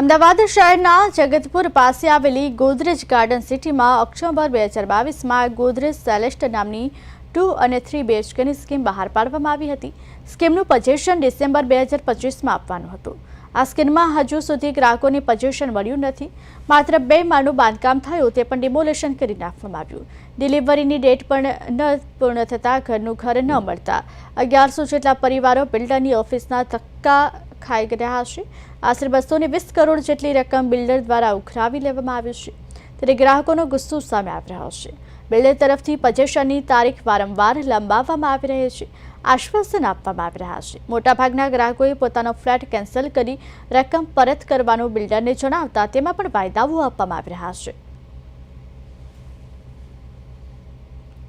અમદાવાદ શહેરના જગતપુર પાસે આવેલી ગોદરેજ ગાર્ડન સિટીમાં ઓક્ટોબર બે હજાર બાવીસમાં ગોદરેજ સેલેસ્ટ નામની ટુ અને થ્રી બીએચકેની સ્કીમ બહાર પાડવામાં આવી હતી. સ્કીમનું પજેશન ડિસેમ્બર બે હજાર પચીસમાં આપવાનું હતું. આ સ્કીમમાં હજુ સુધી ગ્રાહકોને પજેશન મળ્યું નથી. માત્ર બે માળનું બાંધકામ થયું, તે પણ ડિમોલેશન કરી નાખવામાં આવ્યું. ડિલિવરીની ડેટ પણ ન પૂર્ણ થતાં ઘરનું ઘર ન મળતા અગિયારસો જેટલા પરિવારો બિલ્ડરની ઓફિસના ધક્કા ખાઈ રહ્યા હશે. આશરે બસો ને વીસ કરોડ જેટલી રકમ બિલ્ડર દ્વારા ઉઘરાવી લેવામાં આવી છે. ત્યારે ગ્રાહકોનો ગુસ્સો સામે આવી રહ્યો છે. બિલ્ડર તરફથી પજેશનની તારીખ વારંવાર લંબાવવામાં આવી રહી છે. આશ્વાસન આપવામાં આવી રહ્યા છે. મોટાભાગના ગ્રાહકોએ પોતાનો ફ્લેટ કેન્સલ કરી રકમ પરત કરવાનું બિલ્ડરને જણાવતા તેમાં પણ વાયદાઓ આપવામાં આવી રહ્યા છે.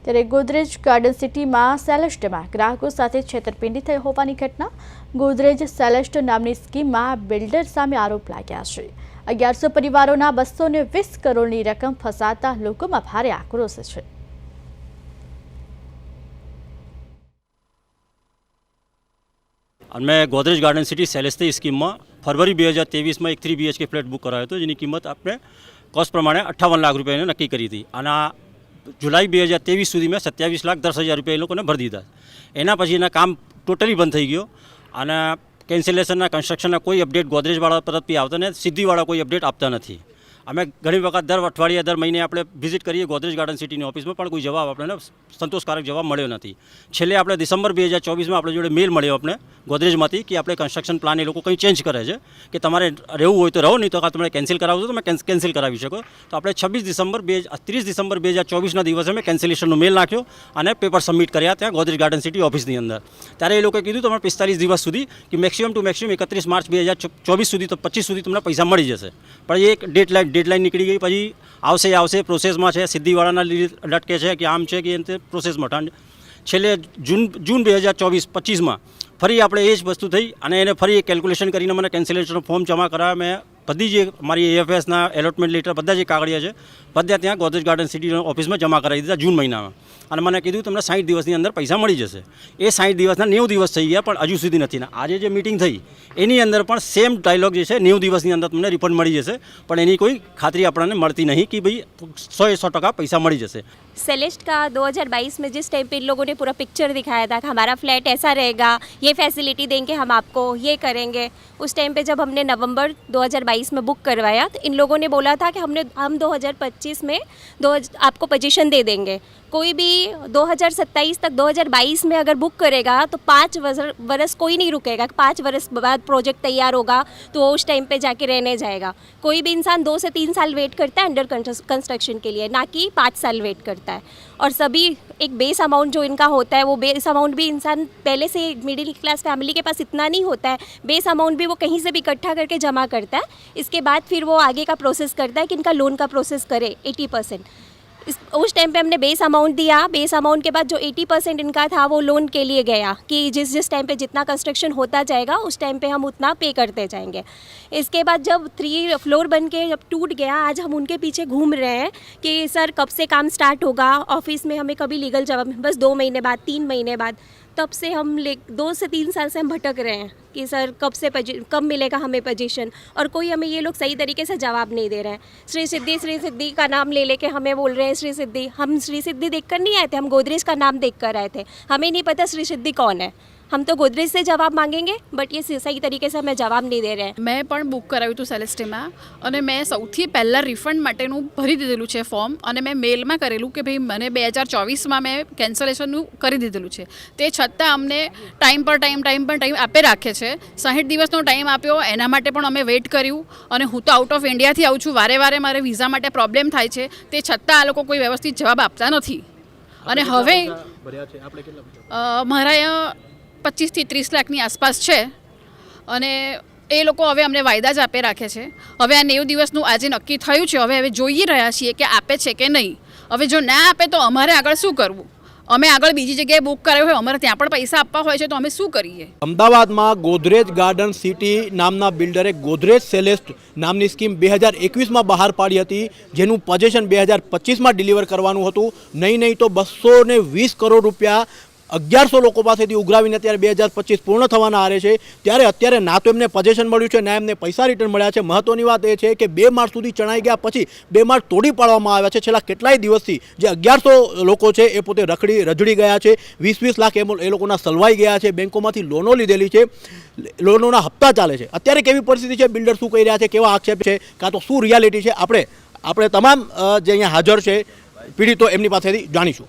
ત્યારે ગોદરેજ ગાર્ડન સિટીમાં સેલેસ્ટમાં ગ્રાહકો સાથે છેતરપિંડી થઈ હોવાની ઘટના. ગોદરેજ સેલેસ્ટ નામની સ્કીમમાં બિલ્ડર સામે આરોપ લાગ્યા છે. અગિયારસો પરિવારોના બસો ને વીસ કરોડની રકમ ફસાતા લોકોમાં ભારે આક્રોશ છે. અને મેં ગોદરેજ ગાર્ડન સિટી સેલેસ્ટી સ્કીમમાં ફરવરી બે હજાર ત્રેવીસમાં એક થ્રી બીએચકે ફ્લેટ બુક કરાયો હતો, જેની કિંમત આપણે કોસ્ટ પ્રમાણે અઠ્ઠાવન લાખ રૂપિયાને નક્કી કરી હતી. અને જુલાઈ બે હજાર ત્રેવીસ સુધી મેં સત્યાવીસ લાખ દસ હજાર રૂપિયા એ લોકોને ભરી દીધા. એના પછી એના કામ ટોટલી બંધ થઈ ગયો. અને કેન્સલેશનના કન્સ્ટ્રક્શનના કોઈ અપડેટ ગોદરેજવાળા તરફથી આવતા ને સિદ્ધિવાળા કોઈ અપડેટ આપતા નથી. અમે ઘણી વખત દર અઠવાડિયે, દર મહિને આપણે વિઝિટ કરીએ ગોદરેજ ગાર્ડન સિટીની ઓફિસમાં પણ કોઈ જવાબ આપણને સંતોષકારક જવાબ મળ્યો નથી. છેલ્લે આપણે ડિસેમ્બર બે હજાર ચોવીસમાં આપણે જોડે મેલ મળ્યો આપણે ગોદરેજમાંથી કે આપણે કન્સ્ટ્રક્શન પ્લાન એ લોકો કંઈ ચેન્જ કરે છે, કે તમારે રહેવું હોય તો રહો, નહીં તો તમે કેન્સલ કરાવો તો તમે કેન્સલ કરાવી શકો. તો આપણે છવ્વીસ ડિસેમ્બર બે ત્રીસ ડિસેમ્બર બે હજાર ચોવીસના દિવસે મેં કેન્સલેશનનો મેલ નાખ્યો અને પેપર સબમિટ કર્યા ત્યાં ગોદરેજ ગાર્ડન સિટી ઓફિસની અંદર. ત્યારે એ લોકોએ કીધું, તમારે પિસ્તાલીસ દિવસ સુધી કે મેક્સિમમ ટુ મેક્સિમમ એકત્રીસ માર્ચ બે હજાર ચોવીસ સુધી તો પચીસ સુધી તમને પૈસા મળી જશે. પણ એ એક ડેડલાઇન ડેડલાઇન નીકળી ગઈ, પછી આવશે આવશે પ્રોસેસમાં છે, સિદ્ધિવાળાના લીધે લટકે છે કે આમ છે કે એમ તે પ્રોસેસમાં ઠંડ. છેલ્લે જૂન જૂન બે હજાર ચોવીસ, પચીસમાં ફરી આપણે એ જ વસ્તુ થઈ અને એને ફરી કેલ્ક્યુલેશન કરીને મને કેન્સલેશનનો ફોર્મ જમા કરાવ્યા મેં બધી જે મારી એએફએસના એલોટમેન્ટ લેટર બધા જે કાગળિયા છે, બધા ત્યાં ગોદરેજ ગાર્ડન સિટી ઓફિસમાં જમા કરાવી દીધા જૂન મહિનામાં. અને મને કીધું તમને સાઠ દિવસની અંદર પૈસા મળી જશે. એ સાઠ દિવસના નેવું દિવસ થઈ ગયા પણ હજુ સુધી નથી. આજે જે મિટિંગ થઈ, એની અંદર પણ સેમ ડાયલોગ જે છે, નેવું દિવસની અંદર તમને રિફંડ મળી જશે. પણ એની કોઈ ખાતરી આપણને મળતી નહીં કે ભાઈ સો એ સો ટકા પૈસા મળી જશે. सेलेस्ट का 2022 में जिस टाइम पे इन लोगों ने पूरा पिक्चर दिखाया था कि हमारा फ्लैट ऐसा रहेगा, ये फैसिलिटी देंगे हम आपको, ये करेंगे। उस टाइम पे जब हमने नवंबर 2022 में बुक करवाया तो इन लोगों ने बोला था कि हमने, हम 2025 में दो आपको पोजीशन दे देंगे। कोई भी 2027 तक 2022 में अगर बुक करेगा तो पाँच वर्ष कोई नहीं रुकेगा। पाँच वर्ष बाद प्रोजेक्ट तैयार होगा तो वो उस टाइम पे जाके रहने जाएगा। कोई भी इंसान दो से तीन साल वेट करता है अंडर कंस्ट्रक्शन के लिए, ना कि पाँच साल वेट करता है। और सभी एक बेस अमाउंट जो इनका होता है, वो बेस अमाउंट भी इंसान पहले से मिडिल क्लास फैमिली के पास इतना नहीं होता है। बेस अमाउंट भी वो कहीं से भी इकट्ठा करके जमा करता है। इसके बाद फिर वो आगे का प्रोसेस करता है कि इनका लोन का प्रोसेस करे एटी परसेंट इस, उस टाइम पे हमने बेस अमाउंट दिया। बेस अमाउंट के बाद जो 80 परसेंट इनका था, वो लोन के लिए गया कि जिस जिस टाइम पे जितना कंस्ट्रक्शन होता जाएगा, उस टाइम पे हम उतना पे करते जाएँगे। इसके बाद जब थ्री फ्लोर बन के जब टूट गया, आज हम उनके पीछे घूम रहे हैं कि, सर, कब से काम स्टार्ट होगा? ऑफ़िस में हमें कभी लीगल जवाब बस दो महीने बाद, तीन महीने बाद। तब से हम ले, दो से तीन साल से हम भटक रहे हैं कि सर, कब से कब मिलेगा हमें पोजीशन और कोई हमें ये लोग सही तरीके से जवाब नहीं दे रहे हैं। श्री सिद्धि श्री सिद्धि का नाम ले लेके हमें बोल रहे हैं, श्री सिद्धि, हम श्री सिद्धि देखकर नहीं आए थे? हम गोदरेज का नाम देख कर आए थे। हमें नहीं पता श्री सिद्धि कौन है। हम तो गोदरेज से जवाब मांगेंगे बट ये सही तरीके से हमें जवाब नहीं दे रहे हैं મેં પણ બુક કરાવ્યું હતું સેલેસ્ટીમાં અને મેં સૌથી પહેલાં રિફંડ માટેનું ભરી દીધેલું છે ફોર્મ અને મેં મેલમાં કરેલું કે ભાઈ મને બે હજાર ચોવીસમાં મેં કેન્સલેશનનું કરી દીધેલું છે તે છતાં અમને ટાઈમ પર ટાઈમ ટાઈમ પર ટાઈમ આપે રાખે છે સાહીઠ દિવસનો ટાઈમ આપ્યો એના માટે પણ અમે વેઇટ કર્યું અને હું તો આઉટ ઓફ ઇન્ડિયાથી આવું છું વારે વારે મારે વિઝા માટે પ્રોબ્લેમ થાય છે તે છતાં આ લોકો કોઈ વ્યવસ્થિત જવાબ આપતા નથી અને હવે અ, મારા અહીંયા પચીસથી ત્રીસ લાખની આસપાસ છે. અને એ લોકો હવે અમને વાયદા જ આપે રાખે છે. હવે આ નેવું દિવસનું આજે નક્કી થયું છે. હવે હવે જોઈ રહ્યા છીએ કે આપે છે કે નહીં. હવે જો ના આપે તો અમારે આગળ શું કરવું? અમે આગળ બીજી જગ્યાએ બુક કરાવ્યું હોય, અમારે ત્યાં પણ પૈસા આપવા હોય છે તો અમે શું કરીએ? અમદાવાદમાં ગોદરેજ ગાર્ડન સિટી નામના બિલ્ડરે ગોદરેજ સેલેસ્ટ નામની સ્કીમ બે હજાર એકવીસમાં બહાર પાડી હતી, જેનું પોઝેશન બે હજાર પચીસમાં ડિલિવર કરવાનું હતું. નહીં નહીં તો બસો ને વીસ કરોડ રૂપિયા અગિયારસો લોકો પાસેથી ઉઘરાવીને અત્યારે બે હજાર પચીસ પૂર્ણ થવાના આરે છે. ત્યારે અત્યારે ના તો એમને પજેશન મળ્યું છે, ના એમને પૈસા રિટર્ન મળ્યા છે. મહત્વની વાત એ છે કે બે માળ સુધી ચણાઈ ગયા પછી બે માળ તોડી પાડવામાં આવ્યા છે. છેલ્લા કેટલાય દિવસથી જે અગિયારસો લોકો છે એ પોતે રખડી, રજડી ગયા છે. વીસ વીસ લાખ એમ એ લોકોના સલવાઈ ગયા છે. બેંકોમાંથી લોનો લીધેલી છે. લોનોના હપ્તા ચાલે છે. અત્યારે કેવી પરિસ્થિતિ છે? બિલ્ડર શું કહી રહ્યા છે? કેવા આક્ષેપ છે? કાં તો શું રિયાલિટી છે? આપણે આપણે તમામ જે અહીંયા હાજર છે, પીડિતો એમની પાસેથી જાણીશું.